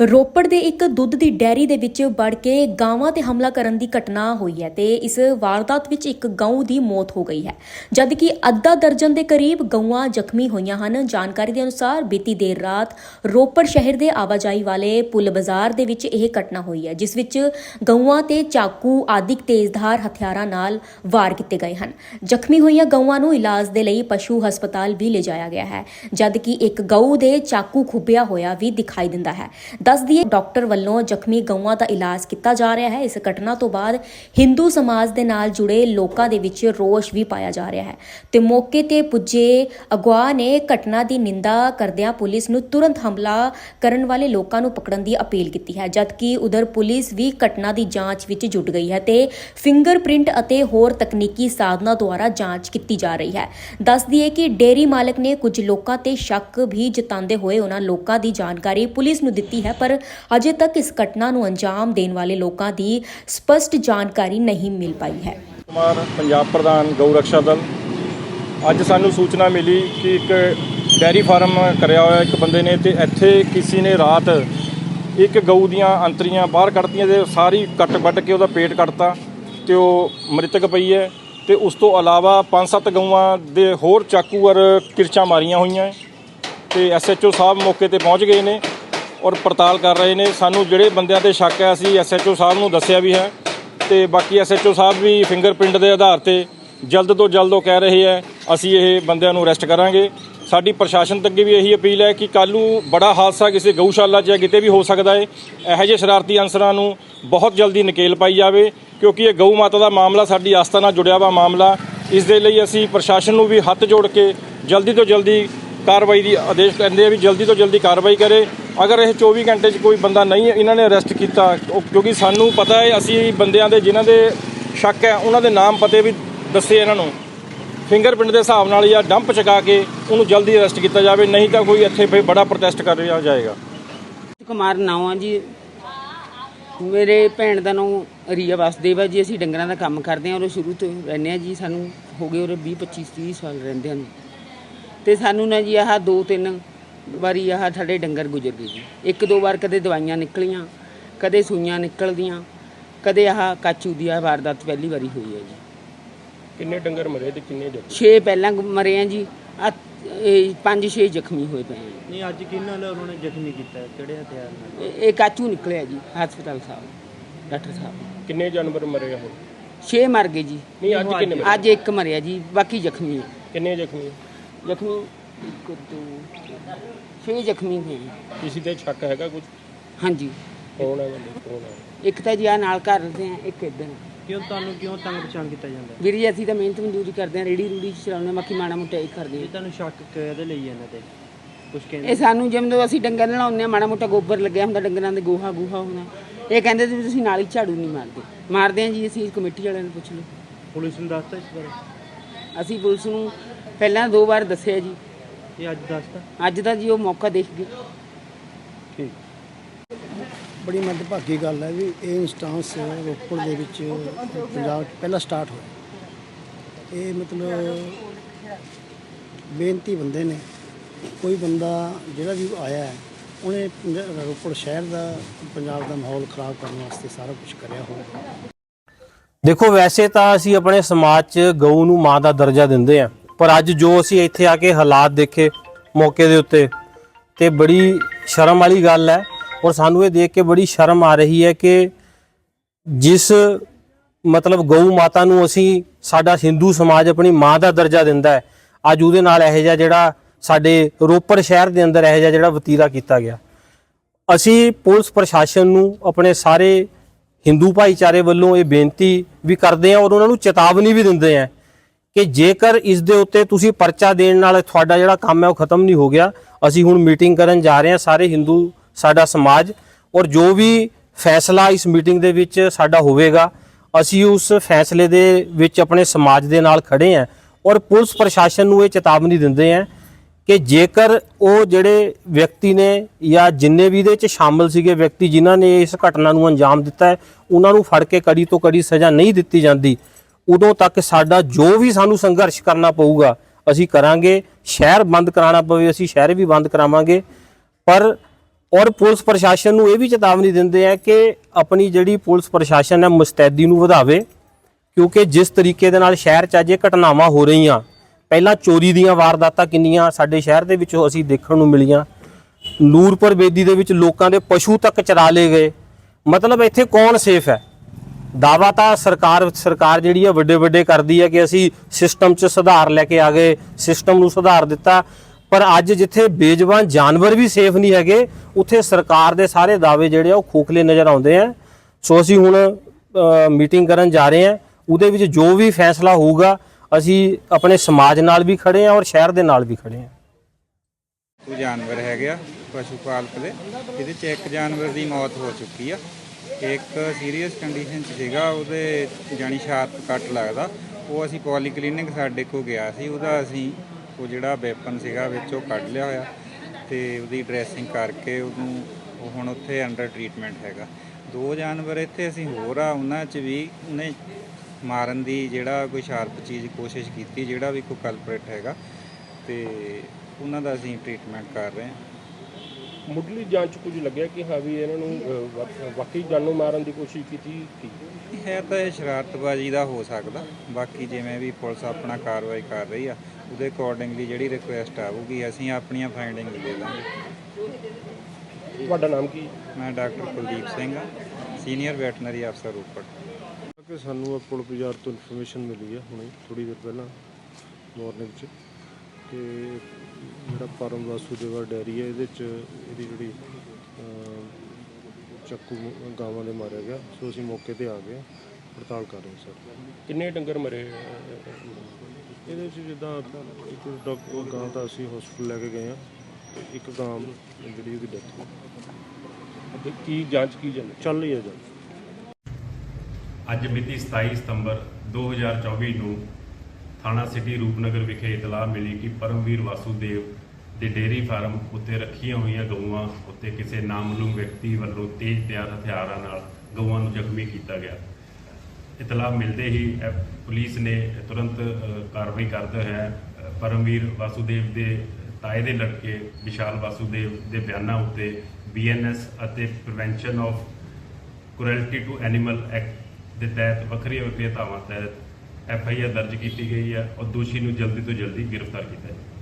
ਰੋਪੜ ਦੇ ਇੱਕ ਦੁੱਧ ਦੀ ਡੈਰੀ ਦੇ ਵਿੱਚ ਵੜ ਕੇ ਗਾਵਾਂ ਤੇ ਹਮਲਾ ਕਰਨ ਦੀ ਘਟਨਾ ਹੋਈ ਹੈ ਤੇ ਇਸ ਵਾਰਦਾਤ ਵਿੱਚ ਇੱਕ ਗਊ ਦੀ ਮੌਤ ਹੋ ਗਈ ਹੈ। ਜਦਕਿ ਅੱਧਾ ਦਰਜਨ ਦੇ ਕਰੀਬ ਗਊਆਂ ਜ਼ਖਮੀ ਹੋਈਆਂ ਹਨ, ਜਾਣਕਾਰੀ ਦੇ ਅਨੁਸਾਰ ਬੀਤੀ ਦੇਰ ਰਾਤ ਰੋਪੜ ਸ਼ਹਿਰ ਦੇ ਆਵਾਜਾਈ ਵਾਲੇ ਪੁਲ ਬਾਜ਼ਾਰ ਦੇ ਵਿੱਚ ਇਹ ਘਟਨਾ ਹੋਈ ਹੈ, ਜਿਸ ਵਿੱਚ ਗਊਆਂ ਤੇ ਚਾਕੂ ਆਦਿਕ ਤੇਜ਼ਧਾਰ ਹਥਿਆਰਾਂ ਨਾਲ ਵਾਰ ਕੀਤੇ ਗਏ ਹਨ। ਜ਼ਖਮੀ ਹੋਈਆਂ ਗਊਆਂ ਨੂੰ ਇਲਾਜ ਦੇ ਲਈ ਪਸ਼ੂ ਹਸਪਤਾਲ ਵੀ ਲਿਜਾਇਆ ਗਿਆ ਹੈ, ਜਦਕਿ ਇੱਕ ਗਊ ਦੇ ਚਾਕੂ ਖੁੱਬਿਆ ਹੋਇਆ ਵੀ ਦਿਖਾਈ ਦਿੰਦਾ ਹੈ। ਦੱਸ ਦਈਏ ਡਾਕਟਰ ਵੱਲੋਂ ਜ਼ਖਮੀ ਗਊਆਂ ਦਾ ਇਲਾਜ ਕੀਤਾ ਜਾ ਰਿਹਾ ਹੈ। ਇਸ ਘਟਨਾ ਤੋਂ ਬਾਅਦ ਹਿੰਦੂ ਸਮਾਜ ਦੇ ਨਾਲ ਜੁੜੇ ਲੋਕਾਂ ਦੇ ਵਿੱਚ ਰੋਸ਼ ਵੀ ਪਾਇਆ ਜਾ ਰਿਹਾ ਹੈ। ਤੇ ਮੌਕੇ ਤੇ ਪੁੱਜੇ ਅਗਵਾ ਨੇ ਘਟਨਾ ਦੀ ਨਿੰਦਾ ਕਰਦਿਆਂ ਪੁਲਿਸ ਨੂੰ ਤੁਰੰਤ ਹਮਲਾ ਕਰਨ ਵਾਲੇ ਲੋਕਾਂ ਨੂੰ ਪਕੜਨ ਦੀ ਅਪੀਲ ਕੀਤੀ ਹੈ, ਜਦਕਿ ਉਧਰ ਪੁਲਿਸ ਵੀ ਘਟਨਾ ਦੀ ਜਾਂਚ ਵਿੱਚ ਜੁਟ ਗਈ ਹੈ ਤੇ ਫਿੰਗਰਪ੍ਰਿੰਟ ਅਤੇ ਹੋਰ ਤਕਨੀਕੀ ਸਾਧਨਾਂ ਦੁਆਰਾ ਜਾਂਚ ਕੀਤੀ ਜਾ ਰਹੀ ਹੈ। ਦੱਸ ਦਈਏ ਕਿ ਡੇਰੀ ਮਾਲਕ ਨੇ ਕੁਝ ਲੋਕਾਂ ਤੇ ਸ਼ੱਕ ਵੀ ਜਤਾਉਂਦੇ ਹੋਏ ਉਹਨਾਂ ਲੋਕਾਂ ਦੀ ਜਾਣਕਾਰੀ ਪੁਲਿਸ ਨੂੰ ਦਿੱਤੀ ਹੈ ਪਰ ਅਜੇ ਤੱਕ ਇਸ ਘਟਨਾ ਨੂੰ ਅੰਜਾਮ ਦੇਣ ਵਾਲੇ ਲੋਕਾਂ ਦੀ ਸਪਸ਼ਟ ਜਾਣਕਾਰੀ ਨਹੀਂ ਮਿਲ ਪਾਈ ਹੈ। ਕੁਮਾਰ, ਪੰਜਾਬ ਪ੍ਰਧਾਨ, ਗਊ ਰਕਸ਼ਾ ਦਲ। ਅੱਜ ਸਾਨੂੰ ਸੂਚਨਾ ਮਿਲੀ ਕਿ ਇੱਕ ਡੈਰੀ ਫਾਰਮ ਕਰਿਆ ਹੋਇਆ ਇੱਕ ਬੰਦੇ ਨੇ ਤੇ ਇੱਥੇ ਕਿਸੇ ਨੇ ਰਾਤ ਇੱਕ ਗਊ ਦੀਆਂ ਅੰਤਰੀਆਂ ਬਾਹਰ ਕੱਢਤੀਆਂ ਤੇ ਸਾਰੀ ਕੱਟ ਵੱਟ ਕੇ ਉਹਦਾ ਪੇਟ ਕੱਟਤਾ ਤੇ ਉਹ ਮ੍ਰਿਤਕ ਪਈ ਹੈ ਤੇ ਉਸ ਤੋਂ ਇਲਾਵਾ ਪੰਜ ਸੱਤ ਗਊਆਂ ਦੇ ਹੋਰ ਚਾਕੂ ਔਰ ਕਿਰਚਾਂ ਮਾਰੀਆਂ ਹੋਈਆਂ ਹੈ ਤੇ ਐਸਐਚਓ ਸਾਹਿਬ ਮੌਕੇ ਤੇ ਪਹੁੰਚ ਗਏ ਨੇ। ਔਰ ਪੜਤਾਲ ਕਰ ਰਹੇ ਨੇ। ਸਾਨੂੰ ਜਿਹੜੇ ਬੰਦਿਆਂ ਤੇ ਸ਼ੱਕ ਹੈ, ਅਸੀਂ ਐਸਐਚਓ ਸਾਹਿਬ ਨੂੰ ਦੱਸਿਆ ਵੀ ਹੈ ਤੇ ਬਾਕੀ ਐਸਐਚਓ ਸਾਹਿਬ ਵੀ ਫਿੰਗਰਪ੍ਰਿੰਟ ਦੇ ਆਧਾਰ ਤੇ ਜਲਦ ਤੋਂ ਜਲਦ ਉਹ ਕਹਿ ਰਹੇ ਹੈ, ਅਸੀਂ ਇਹ ਬੰਦਿਆਂ ਨੂੰ ਅਰੈਸਟ ਕਰਾਂਗੇ। ਸਾਡੀ ਪ੍ਰਸ਼ਾਸਨ ਤੱਕ ਵੀ ਇਹੀ ਅਪੀਲ ਹੈ ਕਿ ਕੱਲ੍ਹ ਨੂੰ ਬੜਾ ਹਾਦਸਾ ਕਿਸੇ ਗਊਸ਼ਾਲਾ 'ਚ ਜਾਂ ਕਿਤੇ ਵੀ ਹੋ ਸਕਦਾ ਹੈ, ਇਹੋ ਜਿਹੇ ਸ਼ਰਾਰਤੀ ਅਨਸਰਾਂ ਨੂੰ ਬਹੁਤ ਜਲਦੀ ਨਕੇਲ ਪਾਈ ਜਾਵੇ, ਕਿਉਂਕਿ ਇਹ ਗਊ ਮਾਤਾ ਦਾ ਮਾਮਲਾ, ਸਾਡੀ ਆਸਥਾ ਨਾਲ ਜੁੜਿਆ ਵਾ ਮਾਮਲਾ, ਇਸ ਦੇ ਲਈ ਅਸੀਂ ਪ੍ਰਸ਼ਾਸਨ ਨੂੰ ਵੀ ਹੱਥ ਜੋੜ ਕੇ ਜਲਦੀ ਤੋਂ ਜਲਦੀ ਕਾਰਵਾਈ ਦੀ ਆਦੇਸ਼ ਕਹਿੰਦੇ ਆ ਵੀ ਜਲਦੀ ਤੋਂ ਜਲਦੀ ਕਾਰਵਾਈ ਕਰੇ। ਅਗਰ ਇਹ 24 ਘੰਟੇ 'ਚ ਕੋਈ ਬੰਦਾ ਨਹੀਂ, ਇਹਨਾਂ ਨੇ ਅਰੈਸਟ ਕੀਤਾ ਕਿਉਂਕਿ ਸਾਨੂੰ ਪਤਾ ਹੈ, ਅਸੀਂ ਬੰਦਿਆਂ ਦੇ, ਜਿਨ੍ਹਾਂ ਦੇ ਸ਼ੱਕ ਹੈ, ਉਹਨਾਂ ਦੇ ਨਾਮ ਪਤੇ ਵੀ ਦੱਸੇ ਇਹਨਾਂ ਨੂੰ। ਫਿੰਗਰਪ੍ਰਿੰਟ ਦੇ ਹਿਸਾਬ ਨਾਲ ਜਾਂ ਡੰਪ ਚਕਾ ਕੇ ਉਹਨੂੰ ਜਲਦੀ ਅਰੈਸਟ ਕੀਤਾ ਜਾਵੇ, ਨਹੀਂ ਤਾਂ ਕੋਈ ਇੱਥੇ ਫਿਰ ਬੜਾ ਪ੍ਰੋਟੈਸਟ ਕਰ ਰਿਹਾ ਜਾਏਗਾ। ਕੁਮਾਰ ਨਾਮ ਆ ਜੀ। ਮੇਰੇ ਭੈਣ ਦਾ ਨਾਮ ਰੀਆ ਵਾਸਦੇਵ ਹੈ ਜੀ, ਅਸੀਂ ਡੰਗਰਾਂ ਦਾ ਕੰਮ ਕਰਦੇ ਹਾਂ ਔਰ ਸ਼ੁਰੂ ਤੋਂ ਰਹਿੰਦੇ ਹਾਂ ਜੀ, ਸਾਨੂੰ ਹੋ ਗਏ ਉਰੇ 20 25 30 ਸਾਲ ਰਹਿੰਦੇ ਹਨ ਤੇ ਸਾਨੂੰ ਨਾ ਜੀ ਆਹ ਦੋ ਤਿੰਨ ਵਾਰੀ ਆਹ ਸਾਡੇ ਡੰਗਰ ਗੁਜ਼ਰ ਗਏ ਜੀ। ਇੱਕ ਦੋ ਵਾਰ ਕਦੇ ਦਵਾਈਆਂ ਨਿਕਲੀਆਂ ਕਦੇ ਸੂਈਆਂ ਨਿਕਲਦੀਆਂ ਕਦੇ ਆਹ ਕਾਚੂ ਦੀ ਆ ਵਾਰਦਾਤ ਪਹਿਲੀ ਵਾਰੀ ਹੋਈ ਹੈ ਜੀ। ਕਿੰਨੇ ਡੰਗਰ ਮਰੇ ਤੇ ਕਿੰਨੇ ਜੱਟ ਛੇ ਪਹਿਲਾਂ ਮਰੇ ਆ ਜੀ। ਆ ਇਹ ਪੰਜ ਛੇ ਜ਼ਖਮੀ ਹੋਏ ਪਏ ਆ। ਨਹੀਂ ਅੱਜ ਕਿਹਨਾਂ ਨਾਲ ਉਹਨਾਂ ਨੇ ਜ਼ਖਮੀ ਕੀਤਾ? ਹੈ? ਕਿਹੜੇ ਹਥਿਆਰ ਨਾਲ? ਇਹ ਇਹ ਕਾਚੂ ਨਿਕਲਿਆ ਜੀ ਹਸਪਤਾਲ ਸਾਹਿਬ ਡਾਕਟਰ ਸਾਹਿਬ। ਕਿੰਨੇ ਜਾਨਵਰ ਮਰੇ ਆ ਹੁਣ ਛੇ ਮਰ ਗਏ ਜੀ। ਨਹੀਂ ਅੱਜ ਕਿੰਨੇ ਮਰੇ? ਅੱਜ ਇੱਕ ਮਰਿਆ ਜੀ ਬਾਕੀ ਜ਼ਖਮੀ ਕਿੰਨੇ ਜ਼ਖਮੀ? ਜ਼ਖਮੀ ਇੱਕ ਦੋ ਛੇ ਜ਼ਖਮੀ ਹੋਏ। ਕਿਸੇ ਤੇ ਸ਼ੱਕ ਹੈਗਾ ਕੁਝ ਹਾਂਜੀ। ਕੌਣ ਹੈ ਬੰਦੇ? ਕੌਣ ਹੈ ਇੱਕ ਤਾਂ ਜੀ ਆ ਨਾਲ ਘਰ ਰਹਿੰਦੇ ਆ ਇੱਕ ਇੱਧਰ। ਆ। ਕਿਉਂ ਤੁਹਾਨੂੰ ਕਿਉਂ ਤੰਗ ਪਛਾਣ ਕੀਤਾ ਜਾਂਦਾ? ਹੈ? ਵੀਰ ਜੀ ਅਸੀਂ ਤਾਂ ਮਿਹਨਤ ਮਜ਼ਦੂਰੀ ਕਰਦੇ ਆ ਰੇੜੀ ਰੂੜੀ ਚ ਚਲਾਉਂਦੇ ਹਾਂ, ਬਾਕੀ ਮਾੜਾ ਮੋਟਾ ਇਹ ਕਰਦੇ ਇਹ ਤੁਹਾਨੂੰ ਸ਼ੱਕ ਕਿਹਦੇ ਲਈ ਹੈ ਇਹਨਾਂ ਤੇ? ਕੁਝ ਆ। ਕਹਿੰਦੇ? ਇਹ ਸਾਨੂੰ ਜਿਵੇਂ ਅਸੀਂ ਡੰਗਰ ਨਲਾਉਂਦੇ ਆ ਮਾੜਾ ਮੋਟਾ ਗੋਬਰ ਲੱਗਿਆ ਹੁੰਦਾ ਡੰਗਰਾਂ ਦੇ ਗੋਹਾ ਗੂਹਾ ਹੁੰਦਾ। ਇਹ ਕਹਿੰਦੇ ਸੀ ਵੀ ਤੁਸੀਂ ਨਾਲ ਹੀ ਝਾੜੂ ਨਹੀਂ ਮਾਰਦੇ। ਮਾਰਦੇ ਆ ਜੀ ਅਸੀਂ ਕਮੇਟੀ ਵਾਲਿਆਂ ਨੂੰ ਪੁੱਛ ਲਓ। ਪੁਲਿਸ ਨੂੰ ਦੱਸਤਾ ਇਸ ਬਾਰੇ? ਅਸੀਂ ਪੁਲਿਸ ਨੂੰ ਪਹਿਲਾਂ ਦੋ ਵਾਰ ਦੱਸਿਆ ਜੀ। ਇਹ ਅੱਜ ਦੱਸਤਾ ਅੱਜ ਦਾ ਜੀ ਉਹ ਮੌਕਾ ਦੇਖ ਗਏ ਠੀਕ। ਬੜੀ ਮੰਦਭਾਗੀ ਗੱਲ ਹੈ ਵੀ ਇਹ ਇੰਸਟਾਂਸ ਰੋਪੜ ਦੇ ਵਿੱਚ ਪੰਜਾਬ 'ਚ ਪਹਿਲਾਂ ਸਟਾਰਟ ਹੋਇਆ। ਇਹ ਮਤਲਬ ਬੇਨਤੀ ਬੰਦੇ ਨੇ ਕੋਈ ਬੰਦਾ ਜਿਹੜਾ ਵੀ ਆਇਆ ਹੈ ਉਹਨੇ ਪੰਜਾ- ਰੋਪੜ ਸ਼ਹਿਰ ਦਾ ਪੰਜਾਬ ਦਾ ਮਾਹੌਲ ਖਰਾਬ ਕਰਨ ਵਾਸਤੇ ਸਾਰਾ ਕੁਝ ਕਰਿਆ ਹੋਇਆ ਦੇਖੋ ਵੈਸੇ ਤਾਂ ਅਸੀਂ ਆਪਣੇ ਸਮਾਜ 'ਚ ਗਊ ਨੂੰ ਮਾਂ ਦਾ ਦਰਜਾ ਦਿੰਦੇ ਆ ਪਰ ਅੱਜ ਜੋ ਅਸੀਂ ਇੱਥੇ ਆ ਕੇ ਹਾਲਾਤ ਦੇਖੇ ਮੌਕੇ ਦੇ ਉੱਤੇ, ਤੇ ਬੜੀ ਸ਼ਰਮ ਵਾਲੀ ਗੱਲ ਹੈ ਔਰ ਸਾਨੂੰ ਇਹ ਦੇਖ ਕੇ ਬੜੀ ਸ਼ਰਮ ਆ ਰਹੀ ਹੈ ਕਿ ਜਿਸ ਮਤਲਬ ਗਊ ਮਾਤਾ ਨੂੰ ਅਸੀਂ ਸਾਡਾ ਹਿੰਦੂ ਸਮਾਜ ਆਪਣੀ ਮਾਂ ਦਾ ਦਰਜਾ ਦਿੰਦਾ ਹੈ, ਅੱਜ ਉਹਦੇ ਨਾਲ ਇਹੋ ਜਿਹਾ ਜਿਹੜਾ ਸਾਡੇ ਰੋਪੜ ਸ਼ਹਿਰ ਦੇ ਅੰਦਰ ਇਹੋ ਜਿਹਾ ਜਿਹੜਾ ਵਤੀਰਾ ਕੀਤਾ ਗਿਆ। ਅਸੀਂ ਪੁਲਿਸ ਪ੍ਰਸ਼ਾਸਨ ਨੂੰ ਆਪਣੇ ਸਾਰੇ ਹਿੰਦੂ ਭਾਈਚਾਰੇ ਵੱਲੋਂ ਇਹ ਬੇਨਤੀ ਵੀ ਕਰਦੇ ਹਾਂ ਔਰ ਉਹਨਾਂ ਨੂੰ ਚੇਤਾਵਨੀ ਵੀ ਦਿੰਦੇ ਹਾਂ ਕਿ ਜੇਕਰ ਇਸ ਦੇ ਉੱਤੇ ਤੁਸੀਂ ਪਰਚਾ ਦੇਣ ਨਾਲ ਤੁਹਾਡਾ ਜਿਹੜਾ ਕੰਮ ਹੈ ਉਹ ਖਤਮ ਨਹੀਂ ਹੋ ਗਿਆ, ਅਸੀਂ ਹੁਣ ਮੀਟਿੰਗ ਕਰਨ ਜਾ ਰਹੇ ਹਾਂ ਸਾਰੇ ਹਿੰਦੂ, ਸਾਡਾ ਸਮਾਜ ਔਰ ਜੋ ਵੀ ਫੈਸਲਾ ਇਸ ਮੀਟਿੰਗ ਦੇ ਵਿੱਚ ਸਾਡਾ ਹੋਵੇਗਾ, ਅਸੀਂ ਉਸ ਫੈਸਲੇ ਦੇ ਵਿੱਚ ਆਪਣੇ ਸਮਾਜ ਦੇ ਨਾਲ ਖੜੇ ਹਾਂ ਔਰ ਪੁਲਿਸ ਪ੍ਰਸ਼ਾਸਨ ਨੂੰ ਇਹ ਚੇਤਾਵਨੀ ਦਿੰਦੇ ਹਾਂ ਕਿ ਜੇਕਰ ਉਹ ਜਿਹੜੇ ਵਿਅਕਤੀ ਨੇ ਜਾਂ ਜਿੰਨੇ ਵੀ ਇਹਦੇ ਚ ਸ਼ਾਮਲ ਸੀਗੇ ਵਿਅਕਤੀ ਜਿਨ੍ਹਾਂ ਨੇ ਇਸ ਘਟਨਾ ਨੂੰ ਅੰਜਾਮ ਦਿੱਤਾ ਹੈ, ਉਹਨਾਂ ਨੂੰ ਫੜ ਕੇ ਕੜੀ ਤੋਂ ਕੜੀ ਸਜ਼ਾ ਨਹੀਂ ਦਿੱਤੀ ਜਾਂਦੀ। ਉਦੋਂ ਤੱਕ ਸਾਡਾ ਜੋ ਵੀ ਸਾਨੂੰ ਸੰਘਰਸ਼ ਕਰਨਾ ਪਊਗਾ, ਅਸੀਂ ਕਰਾਂਗੇ। ਸ਼ਹਿਰ ਬੰਦ ਕਰਾਉਣਾ ਪਵੇ, ਅਸੀਂ ਸ਼ਹਿਰ ਵੀ ਬੰਦ ਕਰਾਵਾਂਗੇ। ਪਰ, ਔਰ ਪੁਲਿਸ ਪ੍ਰਸ਼ਾਸਨ ਨੂੰ ਇਹ ਵੀ ਚੇਤਾਵਨੀ ਦਿੰਦੇ ਆ ਕਿ ਆਪਣੀ ਜਿਹੜੀ ਪੁਲਿਸ ਪ੍ਰਸ਼ਾਸਨ ਹੈ, ਮੁਸਤੈਦੀ ਨੂੰ ਵਧਾਵੇ। ਕਿਉਂਕਿ ਜਿਸ ਤਰੀਕੇ ਦੇ ਨਾਲ ਸ਼ਹਿਰ 'ਚ ਅੱਜ ਇਹ ਘਟਨਾਵਾਂ ਹੋ ਰਹੀਆਂ, ਪਹਿਲਾਂ ਚੋਰੀ ਦੀਆਂ ਵਾਰਦਾਤਾਂ ਕਿੰਨੀਆਂ ਸਾਡੇ ਸ਼ਹਿਰ ਦੇ ਵਿੱਚ ਅਸੀਂ ਦੇਖਣ ਨੂੰ ਮਿਲੀਆਂ। ਨੂਰਪੁਰ ਬੇਦੀ ਦੇ ਵਿੱਚ ਲੋਕਾਂ ਦੇ ਪਸ਼ੂ ਤੱਕ ਚਰਾ ਲਏ ਗਏ। ਮਤਲਬ ਇੱਥੇ ਕੌਣ ਸੇਫ ਹੈ? ਦਾਵਾ ਤਾਂ ਸਰਕਾਰ ਸਰਕਾਰ ਜਿਹੜੀ ਹੈ ਵੱਡੇ ਵੱਡੇ ਕਰਦੀ ਹੈ ਕਿ ਅਸੀਂ ਸਿਸਟਮ 'ਚ ਸੁਧਾਰ ਲੈ ਕੇ ਆ ਗਏ ਸਿਸਟਮ ਨੂੰ ਸੁਧਾਰ ਦਿੱਤਾ। ਪਰ ਅੱਜ ਜਿੱਥੇ ਬੇਜ਼ਬਾਨ ਜਾਨਵਰ ਵੀ ਸੇਫ ਨਹੀਂ ਹੈਗੇ, ਉੱਥੇ ਸਰਕਾਰ ਦੇ ਸਾਰੇ ਦਾਅਵੇ ਜਿਹੜੇ ਆ ਉਹ ਖੋਖਲੇ ਨਜ਼ਰ ਆਉਂਦੇ ਆ। ਸੋ ਅਸੀਂ ਹੁਣ ਮੀਟਿੰਗ ਕਰਨ ਜਾ ਰਹੇ ਹਾਂ ਉਹਦੇ ਵਿੱਚ ਜੋ ਵੀ ਫੈਸਲਾ ਹੋਊਗਾ, ਅਸੀਂ ਆਪਣੇ ਸਮਾਜ ਨਾਲ ਵੀ ਖੜੇ ਹਾਂ ਔਰ ਸ਼ਹਿਰ ਦੇ ਨਾਲ ਵੀ ਖੜੇ ਹਾਂ ਉਹ ਜਾਨਵਰ ਹੈਗੇ ਆ, ਪਸ਼ੂ ਪਾਲਕ ਦੇ, ਇਹਦੇ ਚ ਇੱਕ ਜਾਨਵਰ ਦੀ ਮੌਤ ਹੋ ਚੁੱਕੀ ਆ। ਇੱਕ ਸੀਰੀਅਸ ਕੰਡੀਸ਼ਨ ਚ ਸੀਗਾ, ਉਹਦੇ ਜਾਨੀ ਸ਼ਾਰਪ ਕੱਟ ਲੱਗਦਾ। ਉਹ ਅਸੀਂ ਪੋਲੀ ਕਲੀਨਿਕ ਸਾਡੇ ਕੋ ਗਿਆ ਸੀ, ਉਹਦਾ ਅਸੀਂ, ਉਹ ਜਿਹੜਾ ਵੈਪਨ ਸੀਗਾ ਵਿੱਚੋਂ ਕੱਢ ਲਿਆ ਹੋਇਆ। ਤੇ ਉਹਦੀ ਡਰੈਸਿੰਗ ਕਰਕੇ ਉਹਨੂੰ, ਉਹ ਹੁਣ ਉੱਥੇ ਅੰਡਰ ਟਰੀਟਮੈਂਟ ਹੈਗਾ। ਦੋ ਜਾਨਵਰ ਇੱਥੇ ਅਸੀਂ ਹੋਰ ਆ, ਉਹਨਾਂ ਚ ਵੀ ਉਹਨੇ ਮਾਰਨ ਦੀ ਜਿਹੜਾ ਕੋਈ ਸ਼ਾਰਪ ਚੀਜ਼ ਕੋਸ਼ਿਸ਼ ਕੀਤੀ, ਜਿਹੜਾ ਵੀ ਕੋਈ ਕਲਪਰੇਟ ਹੈਗਾ। ਤੇ ਉਹਨਾਂ ਦਾ ਅਸੀਂ ਟ੍ਰੀਟਮੈਂਟ ਕਰ ਰਹੇ ਹਾਂ। ਮੁੱਢਲੀ ਜਾਂਚ ਕੁਝ ਲੱਗਿਆ ਕਿ ਹਾਂ ਵੀ ਇਹਨਾਂ ਨੂੰ ਵਾਕਈ ਜਾਨੋਂ ਮਾਰਨ ਦੀ ਕੋਸ਼ਿਸ਼ ਕੀਤੀ ਕੀ ਹੈ ਤਾਂ ਇਹ ਸ਼ਰਾਰਤਬਾਜ਼ੀ ਦਾ ਹੋ ਸਕਦਾ। ਬਾਕੀ ਜਿਵੇਂ ਵੀ ਪੁਲਿਸ ਆਪਣਾ ਕਾਰਵਾਈ ਕਰ ਰਹੀ ਆ ਉਹਦੇ ਅਕੋਰਡਿੰਗਲੀ ਜਿਹੜੀ ਰਿਕੁਐਸਟ ਆਊਗੀ ਅਸੀਂ ਆਪਣੀਆਂ ਫਾਈਂਡਿੰਗ ਦੇ ਦਾਂਗੇ। ਤੁਹਾਡਾ ਨਾਮ ਕੀ? ਮੈਂ ਡਾਕਟਰ ਕੁਲਦੀਪ ਸਿੰਘ ਆ ਸੀਨੀਅਰ ਵੈਟਰਨਰੀ ਅਫਸਰ ਰੋਪੜ। ਕਿ ਸਾਨੂੰ ਪੁਲ ਬਾਜ਼ਾਰ ਤੋਂ ਇਨਫੋਰਮੇਸ਼ਨ ਮਿਲੀ ਹੈ ਹੁਣੇ ਥੋੜੀ ਦੇਰ ਪਹਿਲਾਂ ਮਾਰਨਿੰਗ 'ਚ। ਕਿ ਜਿਹੜਾ ਪਰਮ ਵਾਸੂਦੇਵਾ ਡੈਰੀ ਹੈ ਇਹਦੇ 'ਚ ਇਹਦੀ ਜਿਹੜੀ ਚੱਕੂ ਗਾਵਾਂ ਦੇ ਮਾਰਿਆ ਗਿਆ। ਸੋ ਅਸੀਂ ਮੌਕੇ ਤੇ ਆ ਗਏ ਪੜਤਾਲ ਕਰ ਰਹੇ ਹਾਂ ਸਰ। ਕਿੰਨੇ ਡੰਗਰ ਮਰੇ? ਇਹਦੇ 'ਚ ਜਿੱਦਾਂ ਇੱਕ ਡਾਕਟਰ ਗਾਂ ਤਾਂ ਅਸੀਂ ਹਸਪੀਟਲ ਲੈ ਕੇ ਗਏ ਹਾਂ ਤੇ ਇੱਕ ਗਾਂ ਜਿਹੜੀ ਉਹਦੀ ਡੈਥ ਹੋ ਗਈ। ਅਤੇ ਕੀ ਜਾਂਚ ਕੀ ਜਾਂਦੀ ਚੱਲ ਰਹੀ ਹੈ ਜੀ ਅੱਜ ਮਿਤੀ 27 ਸਤੰਬਰ 2024 ਨੂੰ ਥਾਣਾ ਸਿਟੀ ਰੂਪਨਗਰ ਵਿਖੇ ਇਤਲਾਹ ਮਿਲੀ ਕਿ ਪਰਮਵੀਰ ਵਾਸੂਦੇਵ ਦੇ ਡੇਅਰੀ ਫਾਰਮ ਉੱਤੇ ਰੱਖੀਆਂ ਹੋਈਆਂ ਗਊਆਂ ਉੱਤੇ ਕਿਸੇ ਨਾਮਲੂਮ ਵਿਅਕਤੀ ਵੱਲੋਂ ਤੇਜ਼ ਤਿਆਰ ਹਥਿਆਰਾਂ ਨਾਲ ਗਊਆਂ ਨੂੰ ਜ਼ਖਮੀ ਕੀਤਾ ਗਿਆ। ਇਤਲਾਹ ਮਿਲਦੇ ਹੀ ਅਹ, ਪੁਲਿਸ ਨੇ ਤੁਰੰਤ ਕਾਰਵਾਈ ਕਰਦੇ ਹੋਏ ਪਰਮਵੀਰ ਵਾਸੂਦੇਵ ਦੇ ਤਾਏ ਦੇ ਲੜਕੇ ਵਿਸ਼ਾਲ ਵਾਸੂਦੇਵ ਦੇ ਬਿਆਨਾਂ ਉੱਤੇ ਬੀਐਨਐਸ ਅਤੇ prevention of cruelty to animal act ਦੇ ਤਹਿਤ ਵੱਖਰੀਆਂ ਵੱਖਰੀਆਂ ਧਾਵਾਂ ਤਹਿਤ ਐਫ ਆਈ ਆਰ ਦਰਜ ਕੀਤੀ ਗਈ ਹੈ ਔਰ ਦੋਸ਼ੀ ਨੂੰ ਜਲਦੀ ਤੋਂ ਜਲਦੀ ਗ੍ਰਿਫਤਾਰ ਕੀਤਾ ਜਾਵੇ।